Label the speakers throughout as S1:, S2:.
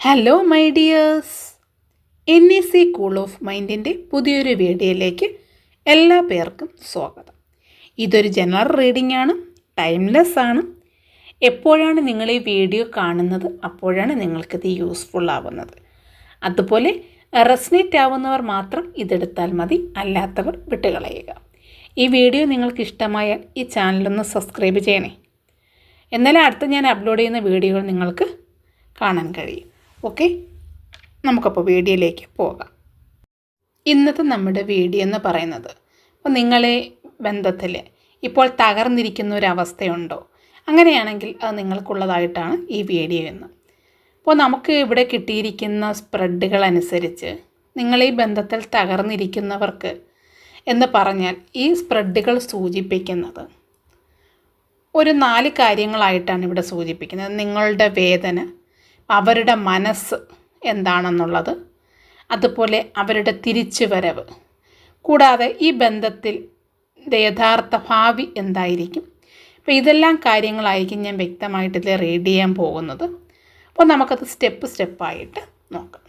S1: Hello my dears N E C cool of മൈൻഡിന്റെ പുതിയൊരു വീഡിയോയിലേക്ക് എല്ലാ പേർക്കും സ്വാഗതം. ഇതൊരു ജനറൽ റീഡിംഗ് ആണ് ടൈംലെസ് ആണ്. എപ്പോഴാണ് നിങ്ങൾ ഈ വീഡിയോ കാണുന്നത് അപ്പോഴാണ് നിങ്ങൾക്കിത് യൂസ്ഫുൾ ആവുന്നത്. അതുപോലെ റെസ്നേറ്റ് ആവുന്നവർ മാത്രം ഇതെടുത്താൽ മതി അല്ലാത്തവർ വിട്ടുകളയുക. ഈ വീഡിയോ നിങ്ങൾക്ക് ഇഷ്ടമായാൽ ഈ ചാനലൊന്ന് സബ്സ്ക്രൈബ് ചെയ്യണേ. എന്നാലേ അടുത്ത് ഞാൻ അപ്ലോഡ് ചെയ്യുന്ന വീഡിയോകൾ നിങ്ങൾക്ക് കാണാൻ കഴിയും. ഓക്കെ? നമുക്കപ്പോൾ വീഡിയോയിലേക്ക് പോകാം. ഇന്നത്തെ നമ്മുടെ വീഡിയോ എന്ന് പറയുന്നത് അപ്പോൾ നിങ്ങളെ ബന്ധത്തിൽ ഇപ്പോൾ തകർന്നിരിക്കുന്ന ഒരു അവസ്ഥയുണ്ടോ? അങ്ങനെയാണെങ്കിൽ അത് നിങ്ങൾക്കുള്ളതായിട്ടാണ് ഈ വീഡിയോ എന്ന് അപ്പോൾ നമുക്ക് ഇവിടെ കിട്ടിയിരിക്കുന്ന സ്പ്രെഡുകൾ അനുസരിച്ച് നിങ്ങൾ ഈ ബന്ധത്തിൽ തകർന്നിരിക്കുന്നവർക്ക് എന്ന് പറഞ്ഞാൽ ഈ സ്പ്രെഡുകൾ സൂചിപ്പിക്കുന്നത് ഒരു നാല് കാര്യങ്ങളായിട്ടാണ് ഇവിടെ സൂചിപ്പിക്കുന്നത്. നിങ്ങളുടെ വേദന അവരുടെ മനസ്സ് എന്താണെന്നുള്ളത് അതുപോലെ അവരുടെ തിരിച്ചു വരവ് കൂടാതെ ഈ ബന്ധത്തിൽ യഥാർത്ഥ ഭാവി എന്തായിരിക്കും? അപ്പോൾ ഇതെല്ലാം കാര്യങ്ങളായിരിക്കും ഞാൻ വ്യക്തമായിട്ട് ഇതിൽ റീഡ് ചെയ്യാൻ പോകുന്നത്. അപ്പോൾ നമുക്കത് സ്റ്റെപ്പ് സ്റ്റെപ്പായിട്ട് നോക്കാം.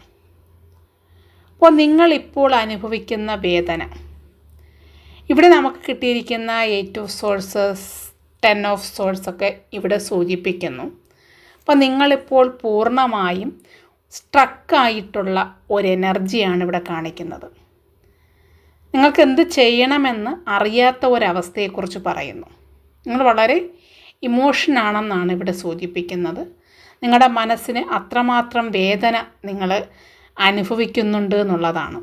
S1: അപ്പോൾ നിങ്ങളിപ്പോൾ അനുഭവിക്കുന്ന വേദന. ഇവിടെ നമുക്ക് കിട്ടിയിരിക്കുന്ന eight of swords ten of സോഴ്സൊക്കെ ഇവിടെ സൂചിപ്പിക്കുന്നു. അപ്പോൾ നിങ്ങളിപ്പോൾ പൂർണമായും സ്ട്രക്കായിട്ടുള്ള ഒരു എനർജിയാണ് ഇവിടെ കാണിക്കുന്നത്. നിങ്ങൾക്ക് എന്ത് ചെയ്യണമെന്ന് അറിയാത്ത ഒരവസ്ഥയെക്കുറിച്ച് പറയുന്നു. നിങ്ങൾ വളരെ ഇമോഷനാണെന്നാണ് ഇവിടെ സൂചിപ്പിക്കുന്നത്. നിങ്ങളുടെ മനസ്സിന് അത്രമാത്രം വേദന നിങ്ങൾ അനുഭവിക്കുന്നുണ്ട് എന്നുള്ളതാണ്.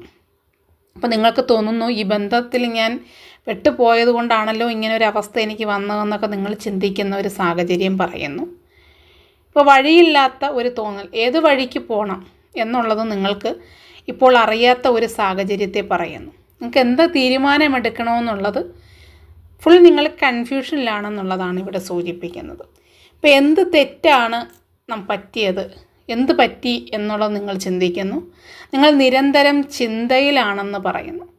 S1: അപ്പോൾ നിങ്ങൾക്ക് തോന്നുന്നു ഈ ബന്ധത്തിൽ ഞാൻ പെട്ടുപോയത് കൊണ്ടാണല്ലോ ഇങ്ങനെ ഒരു അവസ്ഥ എനിക്ക് വന്നതെന്നൊക്കെ നിങ്ങൾ ചിന്തിക്കുന്ന ഒരു സാഹചര്യം പറയുന്നു. ഇപ്പോൾ വഴിയില്ലാത്ത ഒരു തോന്നൽ. ഏത് വഴിക്ക് പോകണം എന്നുള്ളത് നിങ്ങൾക്ക് ഇപ്പോൾ അറിയാത്ത ഒരു സാഹചര്യത്തെ പറയുന്നു. നിങ്ങൾക്ക് എന്ത് തീരുമാനമെടുക്കണമെന്നുള്ളത് ഫുൾ നിങ്ങൾ കൺഫ്യൂഷനിലാണെന്നുള്ളതാണ് ഇവിടെ സൂചിപ്പിക്കുന്നത്. ഇപ്പോൾ എന്ത് തെറ്റാണ് നാം പറ്റിയത്? എന്ത് പറ്റി എന്നുള്ളത് നിങ്ങൾ ചിന്തിക്കുന്നു. നിങ്ങൾ നിരന്തരം ചിന്തയിലാണെന്ന് പറയുന്നു.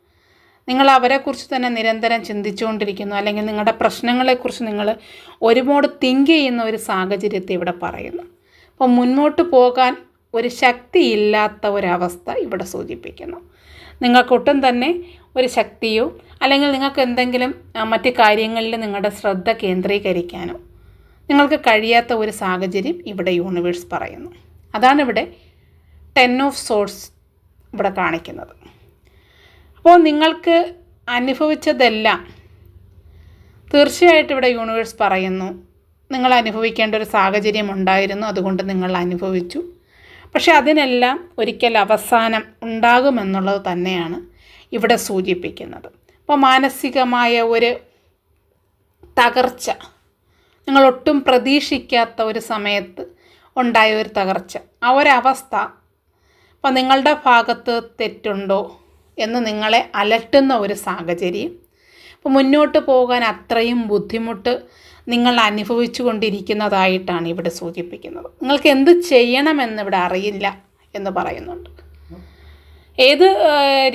S1: നിങ്ങൾ അവരെക്കുറിച്ച് തന്നെ നിരന്തരം ചിന്തിച്ചുകൊണ്ടിരിക്കുന്നു. അല്ലെങ്കിൽ നിങ്ങളുടെ പ്രശ്നങ്ങളെക്കുറിച്ച് നിങ്ങൾ ഒരുപാട് തിങ്ക് ചെയ്യുന്ന ഒരു സാഹചര്യത്തെ ഇവിടെ പറയുന്നു. അപ്പോൾ മുന്നോട്ട് പോകാൻ ഒരു ശക്തിയില്ലാത്ത ഒരവസ്ഥ ഇവിടെ സൂചിപ്പിക്കുന്നു. നിങ്ങൾക്കൊട്ടും തന്നെ ഒരു ശക്തിയോ അല്ലെങ്കിൽ നിങ്ങൾക്ക് എന്തെങ്കിലും മറ്റ് കാര്യങ്ങളിൽ നിങ്ങളുടെ ശ്രദ്ധ കേന്ദ്രീകരിക്കാനോ നിങ്ങൾക്ക് കഴിയാത്ത ഒരു സാഹചര്യം ഇവിടെ യൂണിവേഴ്സ് പറയുന്നു. അതാണ് ഇവിടെ ടെൻ ഓഫ് സോഴ്സ് ഇവിടെ കാണിക്കുന്നത്. അപ്പോൾ നിങ്ങൾക്ക് അനുഭവിച്ചതെല്ലാം തീർച്ചയായിട്ടും ഇവിടെ യൂണിവേഴ്സ് പറയുന്നു. നിങ്ങൾ അനുഭവിക്കേണ്ട ഒരു സാഹചര്യം ഉണ്ടായിരുന്നു അതുകൊണ്ട് നിങ്ങൾ അനുഭവിച്ചു. പക്ഷെ അതിനെല്ലാം ഒരിക്കൽ അവസാനം ഉണ്ടാകുമെന്നുള്ളത് തന്നെയാണ് ഇവിടെ സൂചിപ്പിക്കുന്നത്. അപ്പോൾ മാനസികമായ ഒരു തകർച്ച നിങ്ങൾ ഒട്ടും പ്രതീക്ഷിക്കാത്ത ഒരു സമയത്ത് ഉണ്ടായ ഒരു തകർച്ച ആ ഒരവസ്ഥ അപ്പോൾ നിങ്ങളുടെ ഭാഗത്ത് തെറ്റുണ്ടോ? എന്ന് നിങ്ങളെ അലട്ടുന്ന ഒരു സാഹചര്യം. അപ്പോൾ മുന്നോട്ട് പോകാൻ അത്രയും ബുദ്ധിമുട്ട് നിങ്ങൾ അനുഭവിച്ചു കൊണ്ടിരിക്കുന്നതായിട്ടാണ് ഇവിടെ സൂചിപ്പിക്കുന്നത്. നിങ്ങൾക്ക് എന്ത് ചെയ്യണമെന്ന് ഇവിടെ അറിയില്ല എന്ന് പറയുന്നുണ്ട്. ഏത്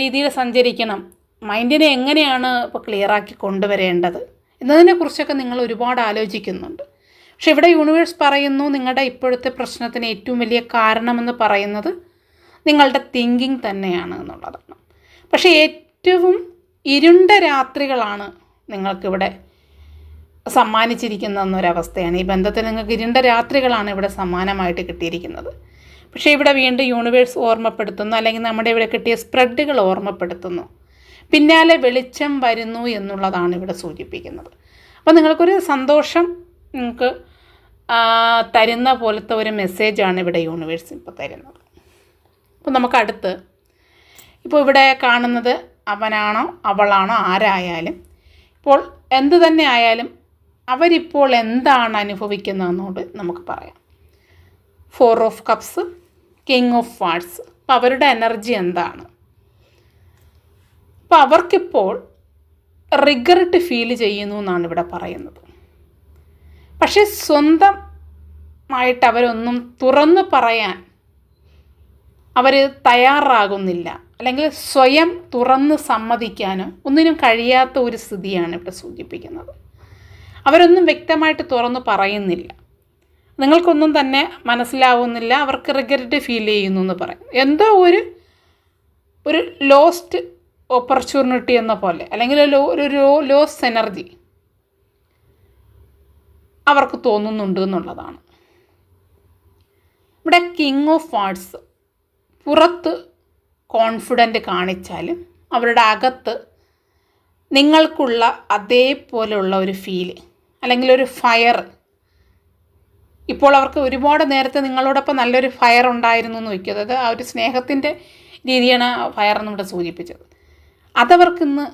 S1: രീതിയിൽ സഞ്ചരിക്കണം മൈൻഡിനെ എങ്ങനെയാണ് ഇപ്പോൾ ക്ലിയറാക്കി കൊണ്ടുവരേണ്ടത് എന്നതിനെക്കുറിച്ചൊക്കെ നിങ്ങൾ ഒരുപാട് ആലോചിക്കുന്നുണ്ട്. പക്ഷെ ഇവിടെ യൂണിവേഴ്സ് പറയുന്നു നിങ്ങളുടെ ഇപ്പോഴത്തെ പ്രശ്നത്തിന് ഏറ്റവും വലിയ കാരണമെന്ന് പറയുന്നത് നിങ്ങളുടെ തിങ്കിങ് തന്നെയാണ് എന്നുള്ളതാണ്. പക്ഷേ ഏറ്റവും ഇരുണ്ട രാത്രികളാണ് നിങ്ങൾക്കിവിടെ സമ്മാനിച്ചിരിക്കുന്ന ഒരവസ്ഥയാണ് ഈ ബന്ധത്തിൽ നിങ്ങൾക്ക് ഇരുണ്ട രാത്രികളാണ് ഇവിടെ സമ്മാനമായിട്ട് കിട്ടിയിരിക്കുന്നത്. പക്ഷേ ഇവിടെ വീണ്ടും യൂണിവേഴ്സ് ഓർമ്മപ്പെടുത്തുന്നു അല്ലെങ്കിൽ നമ്മുടെ ഇവിടെ കിട്ടിയ സ്പ്രെഡുകൾ ഓർമ്മപ്പെടുത്തുന്നു. പിന്നാലെ വെളിച്ചം വരുന്നു എന്നുള്ളതാണ് ഇവിടെ സൂചിപ്പിക്കുന്നത്. അപ്പോൾ നിങ്ങൾക്കൊരു സന്തോഷം നിങ്ങൾക്ക് തരുന്ന പോലത്തെ ഒരു മെസ്സേജാണ് ഇവിടെ യൂണിവേഴ്സ് ഇപ്പോൾ തരുന്നത്. അപ്പോൾ നമുക്ക് അടുത്ത് ഇപ്പോൾ ഇവിടെ കാണുന്നത് അവനാണോ അവളാണോ ആരായാലും. ഇപ്പോൾ എന്ത് തന്നെ ആയാലും അവരിപ്പോൾ എന്താണ് അനുഭവിക്കുന്നതെന്നോട് നമുക്ക് പറയാം. Four of cups king of wands അപ്പോൾ അവരുടെ എനർജി എന്താണ്? അപ്പോൾ അവർക്കിപ്പോൾ റിഗ്രറ്റ് ഫീൽ ചെയ്യുന്നു എന്നാണ് ഇവിടെ പറയുന്നത്. പക്ഷേ സ്വന്തമായിട്ട് അവരൊന്നും തുറന്നു പറയാൻ അവർ തയ്യാറാകുന്നില്ല. അല്ലെങ്കിൽ സ്വയം തുറന്ന് സമ്മതിക്കാനോ ഒന്നിനും കഴിയാത്ത ഒരു സ്ഥിതിയാണ് ഇവിടെ സൂചിപ്പിക്കുന്നത്. അവരൊന്നും വ്യക്തമായിട്ട് തുറന്ന് പറയുന്നില്ല. നിങ്ങൾക്കൊന്നും തന്നെ മനസ്സിലാവുന്നില്ല അവർക്ക് റിഗ്രറ്റ് ഫീൽ ചെയ്യുന്നു എന്ന് പറയും. എന്തോ ഒരു ഒരു ലോസ്റ്റ് ഓപ്പർച്യൂണിറ്റി എന്ന പോലെ അല്ലെങ്കിൽ ഒരു ലോസ് എനർജി അവർക്ക് തോന്നുന്നുണ്ട് എന്നുള്ളതാണ്. ഇവിടെ കിങ് ഓഫ് വാർഡ്സ് പുറത്ത് കോൺഫിഡന്റ് കാണിച്ചാലും അവരുടെ അകത്ത് നിങ്ങൾക്കുള്ള അതേപോലെയുള്ള ഒരു ഫീൽ അല്ലെങ്കിൽ ഒരു ഫയർ ഇപ്പോൾ അവർക്ക് ഒരുപാട് നേരത്തെ നിങ്ങളോടൊപ്പം നല്ലൊരു ഫയർ ഉണ്ടായിരുന്നു എന്ന് വയ്ക്കും അതായത് ആ ഒരു സ്നേഹത്തിന്റെ രീതിയാണ് ഫയർ എന്നിവിടെ സൂചിപ്പിച്ചത്. അതവർക്കിന്ന്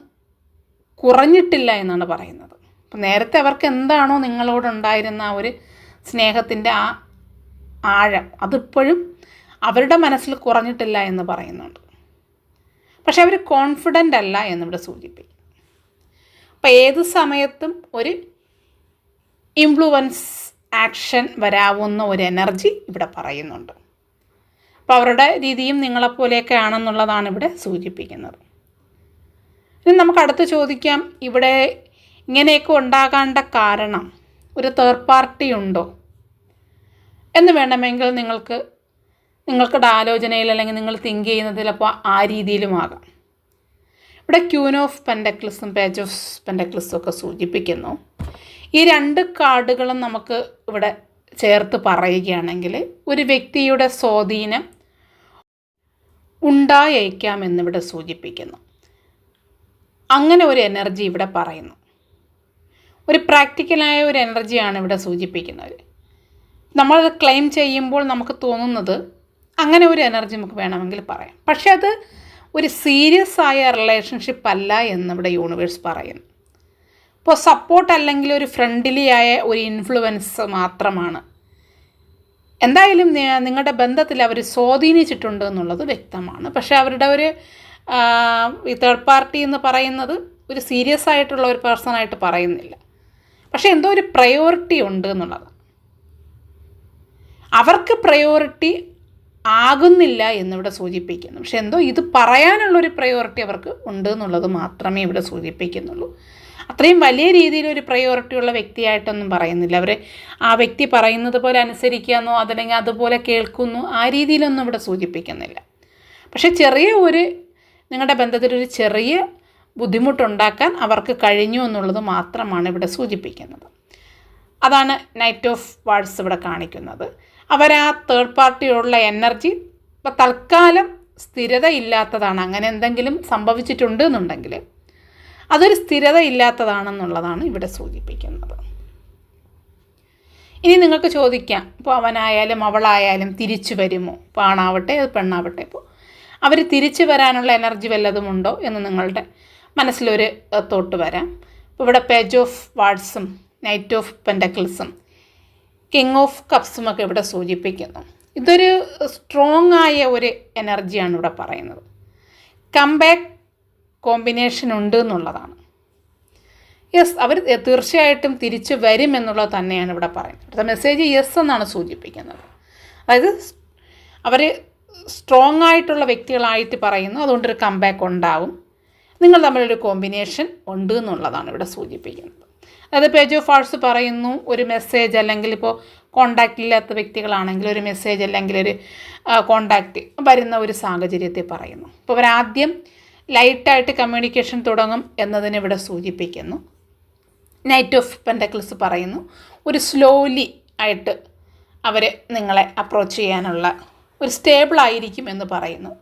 S1: കുറഞ്ഞിട്ടില്ല എന്നാണ് പറയുന്നത്. അപ്പം നേരത്തെ അവർക്ക് എന്താണോ നിങ്ങളോടുണ്ടായിരുന്ന ആ ഒരു സ്നേഹത്തിന്റെ ആ ആഴം അതിപ്പോഴും അവരുടെ മനസ്സിൽ കുറഞ്ഞിട്ടില്ല എന്ന് പറയുന്നുണ്ട്. പക്ഷെ അവർ കോൺഫിഡന്റ് അല്ല എന്നിവിടെ സൂചിപ്പിക്കും അപ്പോൾ ഏത് സമയത്തും ഒരു ഇൻഫ്ലുവൻസ് ആക്ഷൻ വരാവുന്ന ഒരു എനർജി ഇവിടെ പറയുന്നുണ്ട്. അപ്പോൾ അവരുടെ രീതിയും നിങ്ങളെപ്പോലെയൊക്കെ ആണെന്നുള്ളതാണ് ഇവിടെ സൂചിപ്പിക്കുന്നത്. ഇനി നമുക്ക് അടുത്ത് ചോദിക്കാം ഇവിടെ ഇങ്ങനെയൊക്കെ ഉണ്ടാകാണ്ട കാരണം ഒരു തേർഡ് പാർട്ടി ഉണ്ടോ എന്ന് വേണമെങ്കിൽ നിങ്ങൾക്ക് നിങ്ങൾക്കുടെ ആലോചനയിൽ അല്ലെങ്കിൽ നിങ്ങൾ തിങ്ക് ചെയ്യുന്നതിൽ അപ്പോൾ ആ രീതിയിലും ആകാം. ഇവിടെ ക്യൂൻ ഓഫ് പെൻഡക്ലിസും പേജ് ഓഫ് പെൻഡക്ലിസും ഒക്കെ സൂചിപ്പിക്കുന്നു. ഈ രണ്ട് കാർഡുകളും നമുക്ക് ഇവിടെ ചേർത്ത് പറയുകയാണെങ്കിൽ ഒരു വ്യക്തിയുടെ സ്വാധീനം ഉണ്ടായേക്കാം എന്നിവിടെ സൂചിപ്പിക്കുന്നു. അങ്ങനെ ഒരു എനർജി ഇവിടെ പറയുന്നു. ഒരു പ്രാക്ടിക്കലായ ഒരു എനർജിയാണ് ഇവിടെ സൂചിപ്പിക്കുന്നത്. നമ്മളത് ക്ലെയിം ചെയ്യുമ്പോൾ നമുക്ക് തോന്നുന്നത് അങ്ങനെ ഒരു എനർജി നമുക്ക് വേണമെങ്കിൽ പറയാം. പക്ഷെ അത് ഒരു സീരിയസ് ആയ റിലേഷൻഷിപ്പ് അല്ല എന്ന് ഇവിടെ യൂണിവേഴ്സ് പറയുന്നു. ഇപ്പോൾ സപ്പോർട്ട് അല്ലെങ്കിൽ ഒരു ഫ്രണ്ട്ലി ആയ ഒരു ഇൻഫ്ലുവൻസ് മാത്രമാണ്. എന്തായാലും നിങ്ങളുടെ ബന്ധത്തിൽ അവർ സ്വാധീനിച്ചിട്ടുണ്ട് എന്നുള്ളത് വ്യക്തമാണ്. പക്ഷേ അവരുടെ ഒരു ഈ തേർഡ് പാർട്ടി എന്ന് പറയുന്നത് ഒരു സീരിയസ് ആയിട്ടുള്ള ഒരു പേഴ്സണായിട്ട് പറയുന്നില്ല. പക്ഷേ എന്തോ ഒരു പ്രയോറിറ്റി ഉണ്ട് എന്നുള്ളത് അവർക്ക് പ്രയോറിറ്റി ആകുന്നില്ല എന്നിവിടെ സൂചിപ്പിക്കുന്നു. പക്ഷെ എന്തോ ഇത് പറയാനുള്ളൊരു പ്രയോറിറ്റി അവർക്ക് ഉണ്ട് എന്നുള്ളത് മാത്രമേ ഇവിടെ സൂചിപ്പിക്കുന്നുള്ളൂ. അത്രയും വലിയ രീതിയിൽ ഒരു പ്രയോറിറ്റി ഉള്ള വ്യക്തിയായിട്ടൊന്നും പറയുന്നില്ല. അവർ ആ വ്യക്തി പറയുന്നത് പോലെ അനുസരിക്കാന്നോ അതല്ലെങ്കിൽ അതുപോലെ കേൾക്കുന്നു ആ രീതിയിലൊന്നും ഇവിടെ സൂചിപ്പിക്കുന്നില്ല. പക്ഷെ ചെറിയ ഒരു നിങ്ങളുടെ ബന്ധത്തിൽ ഒരു ചെറിയ ബുദ്ധിമുട്ടുണ്ടാക്കാൻ അവർക്ക് കഴിഞ്ഞു എന്നുള്ളത് മാത്രമാണ് ഇവിടെ സൂചിപ്പിക്കുന്നത്. അതാണ് നൈറ്റ് ഓഫ് വാർഡ്സ് ഇവിടെ കാണിക്കുന്നത്. അവർ ആ തേർഡ് പാർട്ടിയുള്ള എനർജി ഇപ്പം തൽക്കാലം സ്ഥിരത ഇല്ലാത്തതാണ് അങ്ങനെ എന്തെങ്കിലും സംഭവിച്ചിട്ടുണ്ട് എന്നുണ്ടെങ്കിൽ അതൊരു സ്ഥിരത ഇല്ലാത്തതാണെന്നുള്ളതാണ് ഇവിടെ സൂചിപ്പിക്കുന്നത്. ഇനി നിങ്ങൾക്ക് ചോദിക്കാം ഇപ്പോൾ അവനായാലും അവളായാലും തിരിച്ചു വരുമോ? ഇപ്പോൾ ആണാവട്ടെ അത് പെണ്ണാവട്ടെ ഇപ്പോൾ അവർ തിരിച്ചു വരാനുള്ള എനർജി വല്ലതുമുണ്ടോ എന്ന് നിങ്ങളുടെ മനസ്സിലൊരു തോട്ട് വരാം. ഇവിടെ പേജ് ഓഫ് വാർഡ്സും നൈറ്റ് ഓഫ് പെൻഡക്കിൾസും കിങ് ഓഫ് കപ്സും ഒക്കെ ഇവിടെ സൂചിപ്പിക്കുന്നു. ഇതൊരു സ്ട്രോങ് ആയ ഒരു എനർജിയാണ് ഇവിടെ പറയുന്നത്. കംബാക്ക് കോമ്പിനേഷൻ ഉണ്ട് എന്നുള്ളതാണ്. യെസ് അവർ തീർച്ചയായിട്ടും തിരിച്ചു വരും എന്നുള്ളത് തന്നെയാണ് ഇവിടെ പറയുന്നത്. ഇവിടുത്തെ മെസ്സേജ് യെസ് എന്നാണ് സൂചിപ്പിക്കുന്നത്. അതായത് അവർ സ്ട്രോങ് ആയിട്ടുള്ള വ്യക്തികളായിട്ട് പറയുന്നു അതുകൊണ്ടൊരു കംബാക്ക് ഉണ്ടാവും. നിങ്ങൾ തമ്മിലൊരു കോമ്പിനേഷൻ ഉണ്ട് എന്നുള്ളതാണ് ഇവിടെ സൂചിപ്പിക്കുന്നത്. അതായത് പേജ് ഓഫ് ആർട്സ് പറയുന്നു ഒരു മെസ്സേജ് അല്ലെങ്കിൽ ഇപ്പോൾ കോണ്ടാക്റ്റ് ഇല്ലാത്ത വ്യക്തികളാണെങ്കിൽ ഒരു മെസ്സേജ് അല്ലെങ്കിൽ ഒരു കോണ്ടാക്റ്റ് വരുന്ന ഒരു സാഹചര്യത്തെ പറയുന്നു. അപ്പോൾ അവരാദ്യം ലൈറ്റായിട്ട് കമ്മ്യൂണിക്കേഷൻ തുടങ്ങും എന്നതിന് ഇവിടെ സൂചിപ്പിക്കുന്നു. നൈറ്റ് ഓഫ് പെൻഡക്കിൾസ് പറയുന്നു. ഒരു സ്ലോലി ആയിട്ട് അവർ നിങ്ങളെ അപ്രോച്ച് ചെയ്യാനുള്ള ഒരു സ്റ്റേബിൾ ആയിരിക്കും എന്ന് പറയുന്നു.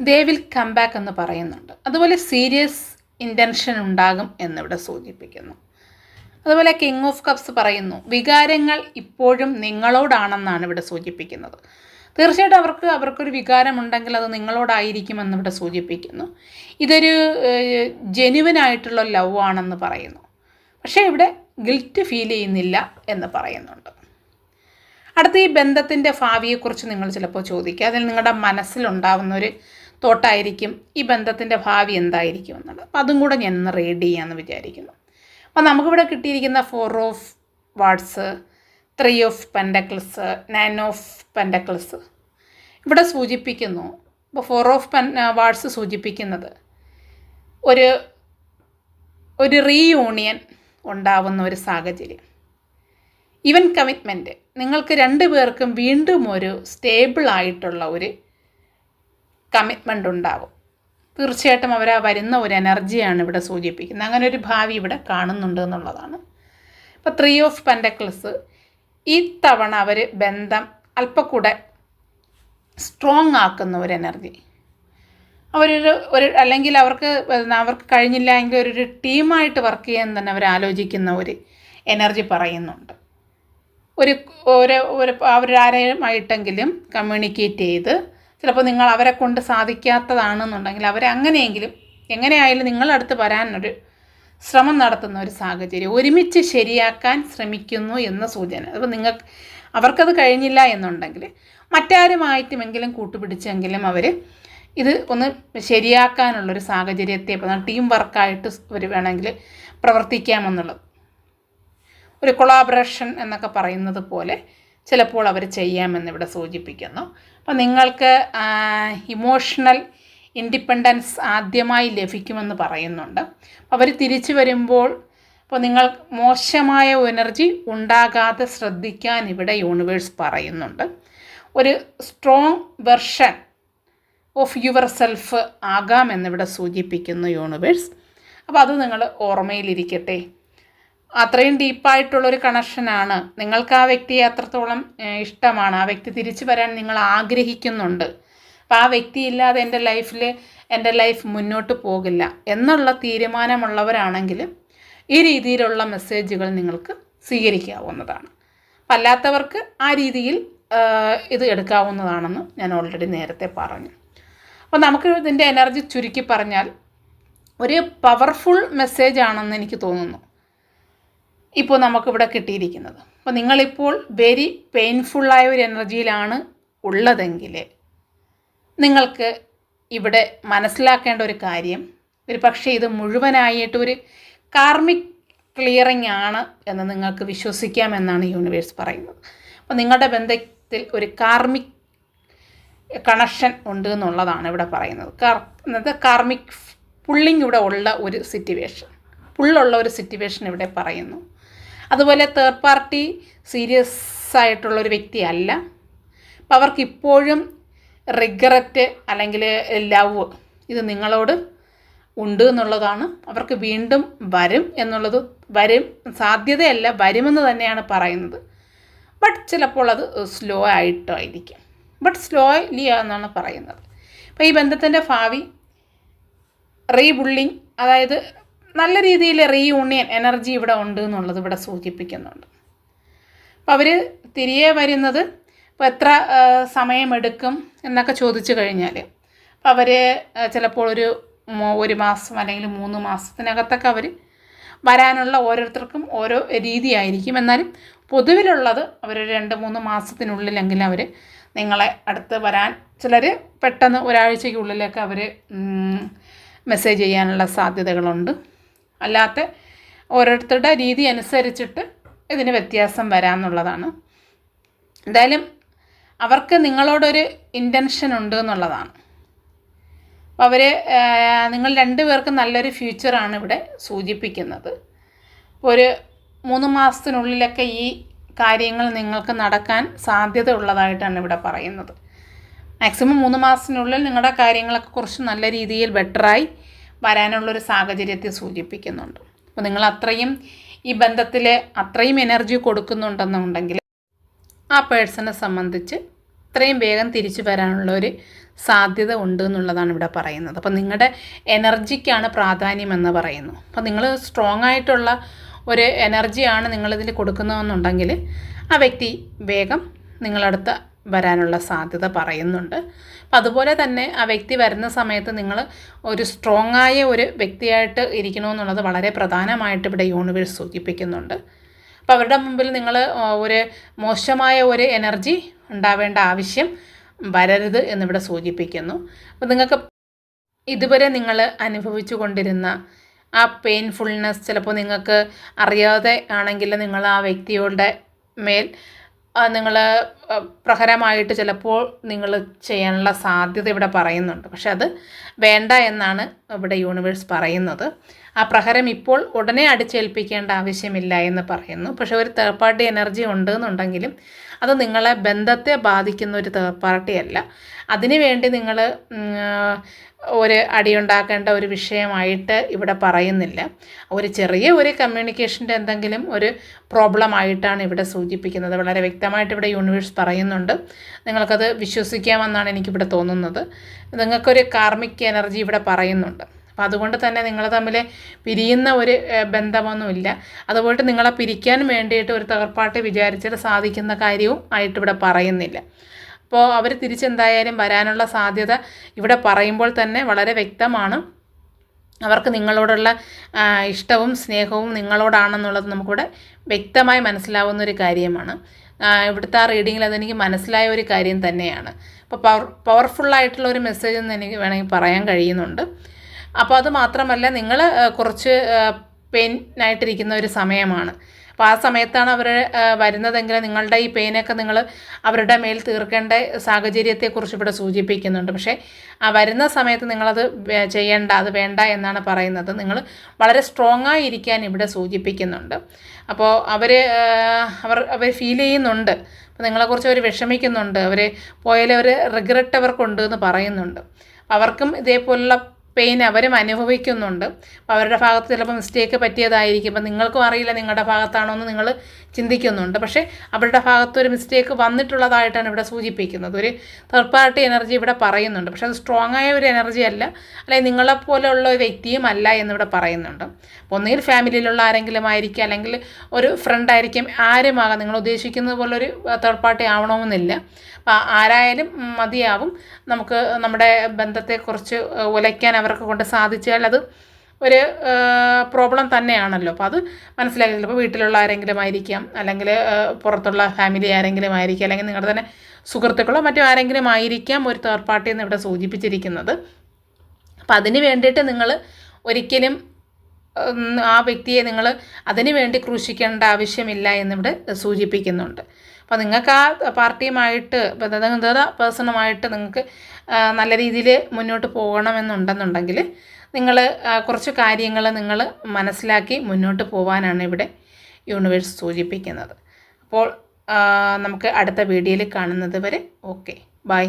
S1: ദേ വിൽ കം ബാക്ക് എന്ന് പറയുന്നുണ്ട്. അതുപോലെ സീരിയസ് ഇന്റൻഷൻ ഉണ്ടാകും എന്നിവിടെ സൂചിപ്പിക്കുന്നു. അതുപോലെ കിങ് ഓഫ് കപ്സ് പറയുന്നു വികാരങ്ങൾ ഇപ്പോഴും നിങ്ങളോടാണെന്നാണ് ഇവിടെ സൂചിപ്പിക്കുന്നത്. തീർച്ചയായിട്ടും അവർക്ക് അവർക്കൊരു വികാരമുണ്ടെങ്കിൽ അത് നിങ്ങളോടായിരിക്കുമെന്ന് ഇവിടെ സൂചിപ്പിക്കുന്നു. ഇതൊരു ജെനുവൻ ആയിട്ടുള്ള ലവ് ആണെന്ന് പറയുന്നു. പക്ഷേ ഇവിടെ ഗിൽറ്റ് ഫീൽ ചെയ്യുന്നില്ല എന്ന് പറയുന്നുണ്ട്. അടുത്ത ഈ ബന്ധത്തിന്റെ ഭാവിയെക്കുറിച്ച് നിങ്ങൾ ചിലപ്പോൾ ചോദിക്കുക. അതിൽ നിങ്ങളുടെ മനസ്സിലുണ്ടാവുന്ന ഒരു തോട്ടായിരിക്കും ഈ ബന്ധത്തിന്റെ ഭാവി എന്തായിരിക്കും എന്നുള്ളത്. അപ്പം അതും കൂടെ ഞാൻ ഒന്ന് റീഡ് ചെയ്യാമെന്ന് വിചാരിക്കുന്നു. അപ്പോൾ നമുക്കിവിടെ കിട്ടിയിരിക്കുന്ന four of wands three of pentacles nine of pentacles ഇവിടെ സൂചിപ്പിക്കുന്നു. ഇപ്പോൾ ഫോർ ഓഫ് പെൻ വാർഡ്സ് സൂചിപ്പിക്കുന്നത് ഒരു ഒരു റീയൂണിയൻ ഉണ്ടാവുന്ന ഒരു സാഹചര്യം. ഈവൻ കമ്മിറ്റ്മെന്റ് നിങ്ങൾക്ക് രണ്ട് പേർക്കും വീണ്ടും ഒരു സ്റ്റേബിൾ ആയിട്ടുള്ള ഒരു കമ്മിറ്റ്മെന്റ് ഉണ്ടാകും തീർച്ചയായിട്ടും അവർ ആ വരുന്ന ഒരു എനർജിയാണ് ഇവിടെ സൂചിപ്പിക്കുന്നത്. അങ്ങനെ ഒരു ഭാവി ഇവിടെ കാണുന്നുണ്ട് എന്നുള്ളതാണ്. ഇപ്പോൾ ത്രീ ഓഫ് പെൻഡക്കിൾസ് ഈ തവണ അവർ ബന്ധം അല്പക്കൂടെ സ്ട്രോങ് ആക്കുന്ന ഒരു എനർജി അവരൊരു ഒരു അല്ലെങ്കിൽ അവർക്ക് അവർക്ക് കഴിഞ്ഞില്ല എങ്കിൽ ഒരു ടീമായിട്ട് വർക്ക് ചെയ്യാൻ തന്നെ അവർ ആലോചിക്കുന്ന ഒരു എനർജി പറയുന്നുണ്ട്. ഒരു ഒരു ഒരു അവരാരെയുമായിട്ടെങ്കിലും കമ്മ്യൂണിക്കേറ്റ് ചെയ്ത് ചിലപ്പോൾ നിങ്ങൾ അവരെ കൊണ്ട് സാധിക്കാത്തതാണെന്നുണ്ടെങ്കിൽ അവരെ അങ്ങനെയെങ്കിലും എങ്ങനെയായാലും നിങ്ങളടുത്ത് വരാനൊരു ശ്രമം നടത്തുന്ന ഒരു സാഹചര്യം. ഒരുമിച്ച് ശരിയാക്കാൻ ശ്രമിക്കുന്നു എന്ന സൂചന. അപ്പോൾ നിങ്ങൾക്ക് അവർക്കത് കഴിഞ്ഞില്ല എന്നുണ്ടെങ്കിൽ മറ്റാരുമായിട്ടുമെങ്കിലും കൂട്ടുപിടിച്ചെങ്കിലും അവർ ഇത് ഒന്ന് ശരിയാക്കാനുള്ളൊരു സാഹചര്യത്തെ ടീം വർക്കായിട്ട് ഒരു വേണമെങ്കിൽ പ്രവർത്തിക്കാമെന്നുള്ളത് ഒരു കൊളാബറേഷൻ എന്നൊക്കെ പറയുന്നത് പോലെ ചിലപ്പോൾ അവർ ചെയ്യാമെന്നിവിടെ സൂചിപ്പിക്കുന്നു. അപ്പോൾ നിങ്ങൾക്ക് ഇമോഷണൽ ഇൻഡിപെൻഡൻസ് ആദ്യമായി ലഭിക്കുമെന്ന് പറയുന്നുണ്ട്. അവർ തിരിച്ചു വരുമ്പോൾ അപ്പോൾ നിങ്ങൾ മോശമായ എനർജി ഉണ്ടാകാതെ ശ്രദ്ധിക്കാൻ ഇവിടെ യൂണിവേഴ്സ് പറയുന്നുണ്ട്. ഒരു strong version of yourself ആകാമെന്നിവിടെ സൂചിപ്പിക്കുന്നു യൂണിവേഴ്സ് അപ്പോൾ അത് നിങ്ങൾ ഓർമ്മയിലിരിക്കട്ടെ. അത്രയും ഡീപ്പായിട്ടുള്ളൊരു കണക്ഷനാണ്. നിങ്ങൾക്ക് ആ വ്യക്തിയെ അത്രത്തോളം ഇഷ്ടമാണ്. ആ വ്യക്തി തിരിച്ചു വരാൻ നിങ്ങൾ ആഗ്രഹിക്കുന്നുണ്ട്. അപ്പോൾ ആ വ്യക്തി ഇല്ലാതെ എന്റെ ലൈഫിൽ എന്റെ ലൈഫ് മുന്നോട്ട് പോകില്ല എന്നുള്ള തീരുമാനമുള്ളവരാണെങ്കിൽ ഈ രീതിയിലുള്ള മെസ്സേജുകൾ നിങ്ങൾക്ക് സ്വീകരിക്കാവുന്നതാണ്. അല്ലാത്തവർക്ക് ആ രീതിയിൽ ഇത് എടുക്കാവുന്നതാണെന്ന് ഞാൻ ഓൾറെഡി നേരത്തെ പറഞ്ഞു. അപ്പോൾ നമുക്ക് ഇതിന്റെ എനർജി ചുരുക്കി പറഞ്ഞാൽ ഒരു പവർഫുൾ മെസ്സേജ് ആണെന്ന് എനിക്ക് തോന്നുന്നു. ഇപ്പോൾ നമുക്കിവിടെ കിട്ടിയിരിക്കുന്നത്. അപ്പോൾ നിങ്ങളിപ്പോൾ വെരി പെയിൻഫുള്ളായ ഒരു എനർജിയിലാണ് ഉള്ളതെങ്കിൽ നിങ്ങൾക്ക് ഇവിടെ മനസ്സിലാക്കേണ്ട ഒരു കാര്യം ഒരു പക്ഷേ ഇത് മുഴുവനായിട്ട് ഒരു കാർമിക് ക്ലിയറിംഗ് ആണ് എന്ന് നിങ്ങൾക്ക് വിശ്വസിക്കാമെന്നാണ് യൂണിവേഴ്സ് പറയുന്നത്. അപ്പോൾ നിങ്ങളുടെ ബന്ധത്തിൽ ഒരു കാർമിക് കണക്ഷൻ ഉണ്ട് എന്നുള്ളതാണ് ഇവിടെ പറയുന്നത്. കാർ എന്നത് കാർമിക് പുള്ളിങ് ഇവിടെ ഉള്ള ഒരു സിറ്റുവേഷൻ പുള്ളുള്ള ഒരു സിറ്റുവേഷൻ ഇവിടെ പറയുന്നു. അതുപോലെ തേർഡ് പാർട്ടി സീരിയസ് ആയിട്ടുള്ളൊരു വ്യക്തിയല്ല. അപ്പം അവർക്ക് ഇപ്പോഴും റിഗ്രറ്റ് അല്ലെങ്കിൽ ലവ് ഇത് നിങ്ങളോട് ഉണ്ട് എന്നുള്ളതാണ്. അവർക്ക് വീണ്ടും വരും എന്നുള്ളത് വരും സാധ്യതയല്ല വരുമെന്ന് തന്നെയാണ് പറയുന്നത്. ബട്ട് ചിലപ്പോൾ അത് സ്ലോ ആയിട്ടായിരിക്കും. ബട്ട് സ്ലോലി എന്നാണ് പറയുന്നത്. അപ്പോൾ ഈ ബന്ധത്തിന്റെ ഭാവി റീബുള്ളിങ് അതായത് നല്ല രീതിയിൽ റീയൂണിയൻ എനർജി ഇവിടെ ഉണ്ട് എന്നുള്ളത് ഇവിടെ സൂചിപ്പിക്കുന്നുണ്ട്. അപ്പോൾ അവർ തിരികെ വരുന്നത് ഇപ്പോൾ എത്ര സമയമെടുക്കും എന്നൊക്കെ ചോദിച്ചു കഴിഞ്ഞാൽ അപ്പോൾ അവർ ചിലപ്പോൾ ഒരു ഒരു മാസം അല്ലെങ്കിൽ മൂന്ന് മാസത്തിനകത്തൊക്കെ അവർ വരാനുള്ള ഓരോരുത്തർക്കും ഓരോ രീതിയായിരിക്കും. എന്നാലും പൊതുവിലുള്ളത് അവർ രണ്ട് മൂന്ന് മാസത്തിനുള്ളിലെങ്കിൽ അവർ നിങ്ങളെ അടുത്ത് വരാൻ ചിലർ പെട്ടെന്ന് ഒരാഴ്ചയ്ക്കുള്ളിലൊക്കെ അവർ മെസ്സേജ് ചെയ്യാനുള്ള സാധ്യതകളുണ്ട്. അല്ലാത്ത ഓരോരുത്തരുടെ രീതി അനുസരിച്ചിട്ട് ഇതിന് വ്യത്യാസം വരാമെന്നുള്ളതാണ് എന്തായാലും അവർക്ക് നിങ്ങളോടൊരു ഇന്റൻഷൻ ഉണ്ട് എന്നുള്ളതാണ്. അവർ നിങ്ങൾ രണ്ടുപേർക്കും നല്ലൊരു ഫ്യൂച്ചറാണ് ഇവിടെ സൂചിപ്പിക്കുന്നത്. ഒരു മൂന്ന് മാസത്തിനുള്ളിലൊക്കെ ഈ കാര്യങ്ങൾ നിങ്ങൾക്ക് നടക്കാൻ സാധ്യത ഉള്ളതായിട്ടാണ് ഇവിടെ പറയുന്നത്. മാക്സിമം മൂന്ന് മാസത്തിനുള്ളിൽ നിങ്ങളുടെ കാര്യങ്ങളൊക്കെ കുറച്ച് നല്ല രീതിയിൽ ബെറ്ററായി വരാനുള്ളൊരു സാഹചര്യത്തെ സൂചിപ്പിക്കുന്നുണ്ട്. അപ്പോൾ നിങ്ങൾ അത്രയും ഈ ബന്ധത്തിൽ അത്രയും എനർജി കൊടുക്കുന്നുണ്ടെന്നുണ്ടെങ്കിൽ ആ പേഴ്സണെ സംബന്ധിച്ച് ഇത്രയും വേഗം തിരിച്ചു വരാനുള്ള ഒരു സാധ്യത ഉണ്ട് എന്നുള്ളതാണ് ഇവിടെ പറയുന്നത്. അപ്പോൾ നിങ്ങളുടെ എനർജിക്കാണ് പ്രാധാന്യം എന്ന് പറയുന്നു. അപ്പോൾ നിങ്ങൾ സ്ട്രോങ് ആയിട്ടുള്ള ഒരു എനർജിയാണ് നിങ്ങളിതിൽ കൊടുക്കുന്നതെന്നുണ്ടെങ്കിൽ ആ വ്യക്തി വേഗം നിങ്ങളടുത്ത് വരാനുള്ള സാധ്യത പറയുന്നുണ്ട്. അപ്പം അതുപോലെ തന്നെ ആ വ്യക്തി വരുന്ന സമയത്ത് നിങ്ങൾ ഒരു സ്ട്രോങ് ആയ ഒരു വ്യക്തിയായിട്ട് ഇരിക്കണമെന്നുള്ളത് വളരെ പ്രധാനമായിട്ട് ഇവിടെ യൂണിവേഴ്സ് സൂചിപ്പിക്കുന്നുണ്ട്. അപ്പോൾ അവരുടെ മുമ്പിൽ നിങ്ങൾ ഒരു മോശമായ ഒരു എനർജി ഉണ്ടാവേണ്ട ആവശ്യം വരരുത് എന്നിവിടെ സൂചിപ്പിക്കുന്നു. അപ്പോൾ നിങ്ങൾക്ക് ഇതുവരെ നിങ്ങൾ അനുഭവിച്ചു കൊണ്ടിരുന്ന ആ പെയിൻഫുൾനെസ് ചിലപ്പോൾ നിങ്ങൾക്ക് അറിയാതെ ആണെങ്കിൽ നിങ്ങൾ ആ വ്യക്തിയുടെ മേൽ നിങ്ങൾ പ്രഹരമായിട്ട് ചിലപ്പോൾ നിങ്ങൾ ചെയ്യാനുള്ള സാധ്യത ഇവിടെ പറയുന്നുണ്ട്. പക്ഷെ അത് വേണ്ട എന്നാണ് ഇവിടെ യൂണിവേഴ്സ് പറയുന്നത്. ആ പ്രഹരം ഇപ്പോൾ ഉടനെ അടിച്ചേൽപ്പിക്കേണ്ട ആവശ്യമില്ല എന്ന് പറയുന്നു. പക്ഷെ ഒരു തേർഡ് പാർട്ടി എനർജി ഉണ്ട് എന്നുണ്ടെങ്കിലും അത് നിങ്ങളെ ബന്ധത്തെ ബാധിക്കുന്ന ഒരു തേർഡ് പാർട്ടിയല്ല അതിനുവേണ്ടി നിങ്ങൾ ഒരു അടിയുണ്ടാക്കേണ്ട ഒരു വിഷയമായിട്ട് ഇവിടെ പറയുന്നില്ല. ഒരു ചെറിയ ഒരു കമ്മ്യൂണിക്കേഷന്റെ എന്തെങ്കിലും ഒരു പ്രോബ്ലം ആയിട്ടാണ് ഇവിടെ സൂചിപ്പിക്കുന്നത്. വളരെ വ്യക്തമായിട്ട് ഇവിടെ യൂണിവേഴ്സ് പറയുന്നുണ്ട്. നിങ്ങൾക്കത് വിശ്വസിക്കാമെന്നാണ് എനിക്കിവിടെ തോന്നുന്നത്. നിങ്ങൾക്കൊരു കാർമിക് എനർജി ഇവിടെ പറയുന്നുണ്ട്. അപ്പോൾ അതുകൊണ്ട് തന്നെ നിങ്ങൾ തമ്മിൽ പിരിയുന്ന ഒരു ബന്ധമൊന്നുമില്ല. അതുപോലെ നിങ്ങളെ പിരിക്കാൻ വേണ്ടിയിട്ട് ഒരു തകർപ്പാട്ട് വിചാരിച്ചിട്ട് സാധിക്കുന്ന കാര്യവും ആയിട്ട് ഇവിടെ പറയുന്നില്ല. അപ്പോൾ അവർ തിരിച്ചെന്തായാലും വരാനുള്ള സാധ്യത ഇവിടെ പറയുമ്പോൾ തന്നെ വളരെ വ്യക്തമാണ്. അവർക്ക് നിങ്ങളോടുള്ള ഇഷ്ടവും സ്നേഹവും നിങ്ങളോടാണെന്നുള്ളത് നമുക്കിവിടെ വ്യക്തമായി മനസ്സിലാവുന്ന ഒരു കാര്യമാണ്. ഇവിടുത്തെ ആ റീഡിങ്ങിൽ അതെനിക്ക് മനസ്സിലായ ഒരു കാര്യം തന്നെയാണ്. അപ്പോൾ പവർ പവർഫുള്ളായിട്ടുള്ള ഒരു മെസ്സേജ് എന്ന് എനിക്ക് വേണമെങ്കിൽ പറയാൻ കഴിയുന്നുണ്ട്. അപ്പോൾ അത് മാത്രമല്ല നിങ്ങൾ കുറച്ച് പെയിനായിട്ടിരിക്കുന്ന ഒരു സമയമാണ്. അപ്പോൾ ആ സമയത്താണ് അവർ വരുന്നതെങ്കിൽ നിങ്ങളുടെ ഈ പെയിനൊക്കെ നിങ്ങൾ അവരുടെ മേൽ തീർക്കേണ്ട സാഹചര്യത്തെക്കുറിച്ച് ഇവിടെ സൂചിപ്പിക്കുന്നുണ്ട്. പക്ഷേ ആ വരുന്ന സമയത്ത് നിങ്ങളത് ചെയ്യേണ്ട അത് വേണ്ട എന്നാണ് പറയുന്നത്. നിങ്ങൾ വളരെ സ്ട്രോങ് ആയിരിക്കാൻ ഇവിടെ സൂചിപ്പിക്കുന്നുണ്ട്. അപ്പോൾ അവർ അവർ അവർ ഫീൽ ചെയ്യുന്നുണ്ട്. അപ്പോൾ നിങ്ങളെക്കുറിച്ച് അവർ വിഷമിക്കുന്നുണ്ട്. അവർ പോയാലും അവർ റിഗ്രറ്റ് അവർക്കുണ്ട് എന്ന് പറയുന്നുണ്ട്. അവർക്കും ഇതേപോലുള്ള പെയിൻ അവരും അനുഭവിക്കുന്നുണ്ട്. അപ്പോൾ അവരുടെ ഭാഗത്ത് ചിലപ്പോൾ മിസ്റ്റേക്ക് പറ്റിയതായിരിക്കും. അപ്പം നിങ്ങൾക്കും അറിയില്ല നിങ്ങളുടെ ഭാഗത്താണോ എന്ന് നിങ്ങൾ ചിന്തിക്കുന്നുണ്ട്. പക്ഷേ അവരുടെ ഭാഗത്ത് ഒരു മിസ്റ്റേക്ക് വന്നിട്ടുള്ളതായിട്ടാണ് ഇവിടെ സൂചിപ്പിക്കുന്നത്. ഒരു തേർഡ് പാർട്ടി എനർജി ഇവിടെ പറയുന്നുണ്ട്. പക്ഷേ അത് സ്ട്രോങ് ആയ ഒരു എനർജി അല്ല. അല്ലെങ്കിൽ നിങ്ങളെപ്പോലെയുള്ള ഒരു വ്യക്തിയും അല്ല എന്നിവിടെ പറയുന്നുണ്ട്. അപ്പോൾ ഒന്നുകിൽ ഫാമിലിയിലുള്ള ആരെങ്കിലും ആയിരിക്കും. അല്ലെങ്കിൽ ഒരു ഫ്രണ്ട് ആയിരിക്കും. ആരുമാകാം. നിങ്ങൾ ഉദ്ദേശിക്കുന്നത് പോലെ ഒരു തേർഡ് പാർട്ടി ആവണമെന്നില്ല. ആരായാലും മതിയാവും. നമുക്ക് നമ്മുടെ ബന്ധത്തെക്കുറിച്ച് ഉലയ്ക്കാൻ അവർക്ക് കൊണ്ട് സാധിച്ചാൽ അത് ഒരു പ്രോബ്ലം തന്നെയാണല്ലോ. അപ്പോൾ അത് മനസ്സിലാക്കി ചിലപ്പോൾ വീട്ടിലുള്ള ആരെങ്കിലും ആയിരിക്കാം. അല്ലെങ്കിൽ പുറത്തുള്ള ഫാമിലി ആരെങ്കിലും ആയിരിക്കാം. അല്ലെങ്കിൽ നിങ്ങളുടെ തന്നെ സുഹൃത്തുക്കളോ മറ്റോ ആരെങ്കിലും ആയിരിക്കാം ഒരു തേർഡ് പാർട്ടി എന്ന് ഇവിടെ സൂചിപ്പിച്ചിരിക്കുന്നത്. അപ്പം അതിന് വേണ്ടിയിട്ട് നിങ്ങൾ ഒരിക്കലും ആ വ്യക്തിയെ നിങ്ങൾ അതിനു വേണ്ടി ക്രൂശിക്കേണ്ട ആവശ്യമില്ല എന്നിവിടെ സൂചിപ്പിക്കുന്നുണ്ട്. അപ്പോൾ നിങ്ങൾക്ക് ആ പാർട്ടിയുമായിട്ട് പേഴ്സണുമായിട്ട് നിങ്ങൾക്ക് നല്ല രീതിയിൽ മുന്നോട്ട് പോകണമെന്നുണ്ടെന്നുണ്ടെങ്കിൽ നിങ്ങൾ കുറച്ച് കാര്യങ്ങൾ നിങ്ങൾ മനസ്സിലാക്കി മുന്നോട്ട് പോകാനാണ് ഇവിടെ യൂണിവേഴ്സ് സൂചിപ്പിക്കുന്നത്. അപ്പോൾ നമുക്ക് അടുത്ത വീഡിയോയിൽ കാണുന്നത് വരെ ഓക്കെ ബൈ.